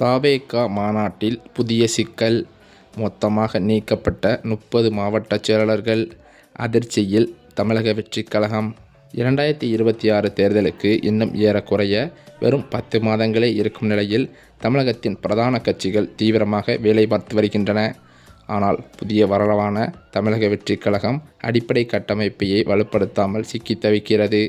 தவேகா மாநாட்டில் புதிய சிக்கல் மொத்தமாக நீக்கப்பட்ட முப்பது மாவட்ட செயலாளர்கள் அதிர்ச்சியில் தமிழக வெற்றிக் கழகம். இரண்டாயிரத்தி இருபத்தி ஆறு தேர்தலுக்கு இன்னும் ஏறக்குறைய வெறும் பத்து மாதங்களே இருக்கும் நிலையில் தமிழகத்தின் பிரதான கட்சிகள் தீவிரமாக வேலை பார்த்து வருகின்றன. ஆனால் புதிய வரலான தமிழக வெற்றிக் கழகம் அடிப்படை கட்டமைப்பையே வலுப்படுத்தாமல் சிக்கி தவிக்கிறது.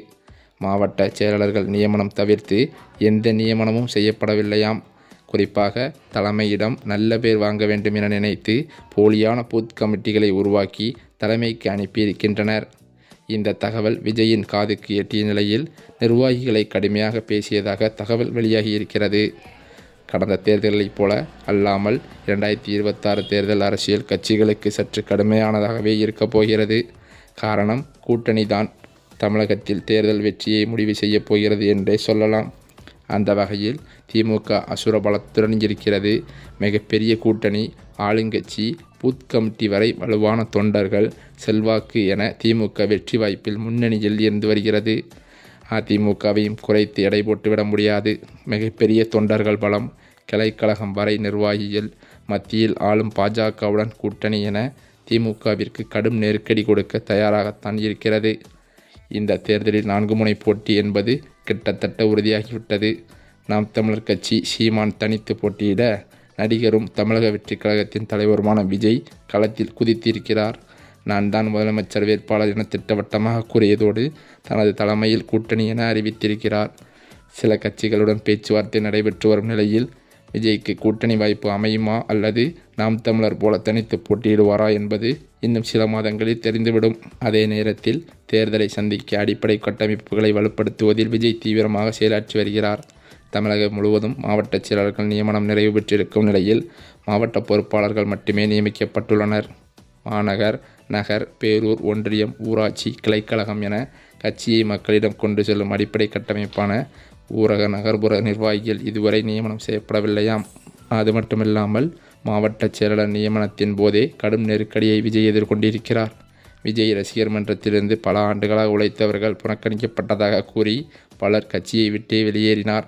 மாவட்ட செயலாளர்கள் நியமனம் தவிர்த்து எந்த நியமனமும் செய்யப்படவில்லையாம். குறிப்பாக தலைமையிடம் நல்ல பேர் வாங்க வேண்டும் என நினைத்து போலியான பூத் கமிட்டிகளை உருவாக்கி தலைமைக்கு அனுப்பியிருக்கின்றனர். இந்த தகவல் விஜயின் காதுக்கு எட்டிய நிலையில் நிர்வாகிகளை கடுமையாக பேசியதாக தகவல் வெளியாகியிருக்கிறது. கடந்த தேர்தல்களைப் போல அல்லாமல் இரண்டாயிரத்தி இருபத்தாறு தேர்தல் அரசியல் கட்சிகளுக்கு சற்று கடுமையானதாகவே இருக்கப் போகிறது. காரணம் கூட்டணி தான் தமிழகத்தில் தேர்தல் வெற்றியை முடிவு செய்யப் போகிறது என்றே சொல்லலாம். அந்த வகையில் திமுக அசுர பலத்துடன் இருக்கிறது மிகப்பெரிய கூட்டணி ஆளுங்கட்சி பூத் கமிட்டி வரை வலுவான தொண்டர்கள் செல்வாக்கு என திமுக வெற்றி வாய்ப்பில் முன்னணியில் இருந்து வருகிறது. அதிமுகவையும் குறைத்து எடை போட்டுவிட முடியாது. மிகப்பெரிய தொண்டர்கள் பலம் கிளைக்கழகம் வரை நிர்வாகிகள் மத்தியில் ஆளும் பாஜகவுடன் கூட்டணி என திமுகவிற்கு கடும் நெருக்கடி கொடுக்க தயாராகத்தான் இருக்கிறது. இந்த தேர்தலில் நான்கு முனை போட்டி என்பது கிட்டத்தட்ட உறுதியாகிவிட்டது. நாம் தமிழர் கட்சி சீமான் தனித்து போட்டியிட நடிகரும் தமிழக வெற்றிக் கழகத்தின் தலைவருமான விஜய் களத்தில் குதித்திருக்கிறார். நான் தான் முதலமைச்சர் வேட்பாளர் என திட்டவட்டமாக கூறியதோடு தனது தலைமையில் கூட்டணி என அறிவித்திருக்கிறார். சில கட்சிகளுடன் பேச்சுவார்த்தை நடைபெற்று வரும் நிலையில் விஜய்க்கு கூட்டணி வாய்ப்பு அமையுமா அல்லது நாம் தமிழர் போல தனித்து போட்டியிடுவாரா என்பது இன்னும் சில மாதங்களில் தெரிந்துவிடும். அதே நேரத்தில் தேர்தலை சந்திக்க அடிப்படை கட்டமைப்புகளை வலுப்படுத்துவதில் விஜய் தீவிரமாக செயலாற்றி வருகிறார். தமிழகம் முழுவதும் மாவட்ட செயலாளர்கள் நியமனம் நிறைவு பெற்றிருக்கும் நிலையில் மாவட்ட பொறுப்பாளர்கள் மட்டுமே நியமிக்கப்பட்டுள்ளனர். மாநகர் நகர் பேரூர் ஒன்றியம் ஊராட்சி கிளைக்கழகம் என கட்சியை மக்களிடம் கொண்டு செல்லும் அடிப்படை கட்டமைப்பான ஊரக நகர்ப்புற நிர்வாகிகள் இதுவரை நியமனம் செய்யப்படவில்லையாம். அது மட்டுமில்லாமல் மாவட்ட செயலாளர் நியமனத்தின் போதே கடும் நெருக்கடியை விஜய் எதிர்கொண்டிருக்கிறார். விஜய் ரசிகர் மன்றத்திலிருந்து பல ஆண்டுகளாக உழைத்தவர்கள் புறக்கணிக்கப்பட்டதாக கூறி பலர் கட்சியை விட்டே வெளியேறினார்.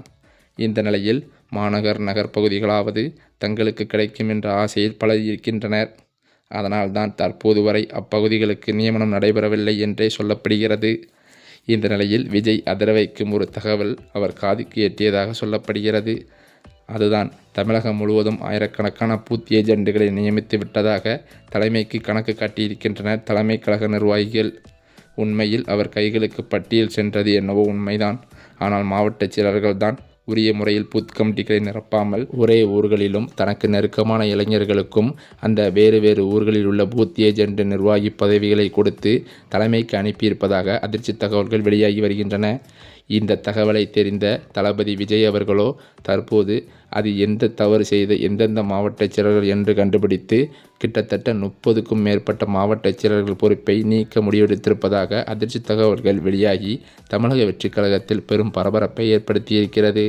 இந்த நிலையில் மாநகர் நகர் பகுதிகளாவது தங்களுக்கு கிடைக்கும் என்ற ஆசையில் பலர் இருக்கின்றனர். அதனால்தான் தற்போது வரை அப்பகுதிகளுக்கு நியமனம் நடைபெறவில்லை என்றே சொல்லப்படுகிறது. இந்த நிலையில் விஜய் அதிர வைக்கும் ஒரு தகவல் அவர் காதுக்கு எட்டியதாக சொல்லப்படுகிறது. அதுதான். தமிழகம் முழுவதும் ஆயிரக்கணக்கான பூத் ஏஜெண்டுகளை நியமித்து விட்டதாக தலைமைக்கு கணக்கு காட்டியிருக்கின்றனர் தலைமை கழக நிர்வாகிகள். உண்மையில் அவர் கைகளுக்கு பட்டியல் சென்றது என்னவோ உண்மைதான். ஆனால் மாவட்ட செயலர்கள் தான் உரிய முறையில் பூத் கமிட்டிகளை நிரப்பாமல் ஒரே ஊர்களிலும் தனக்கு நெருக்கமான இளைஞர்களுக்கும் அந்த வேறு வேறு ஊர்களில் உள்ள பூத் ஏஜென்ட் நிர்வாகி பதவிகளை கொடுத்து தலைமைக்கு அனுப்பியிருப்பதாக அதிர்ச்சி தகவல்கள் வெளியாகி வருகின்றன. இந்த தகவலை தெரிந்த தளபதி விஜய் அவர்களோ தற்போது அது எந்த தவறு செய்த எந்தெந்த மாவட்ட செயலர்கள் என்று கண்டுபிடித்து கிட்டத்தட்ட முப்பதுக்கும் மேற்பட்ட மாவட்ட செயலர்கள் பொறுப்பை நீக்க முடிவெடுத்திருப்பதாக அதிர்ச்சி தகவல்கள் வெளியாகி தமிழக வெற்றிக் கழகத்தில் பெரும் பரபரப்பை ஏற்படுத்தியிருக்கிறது.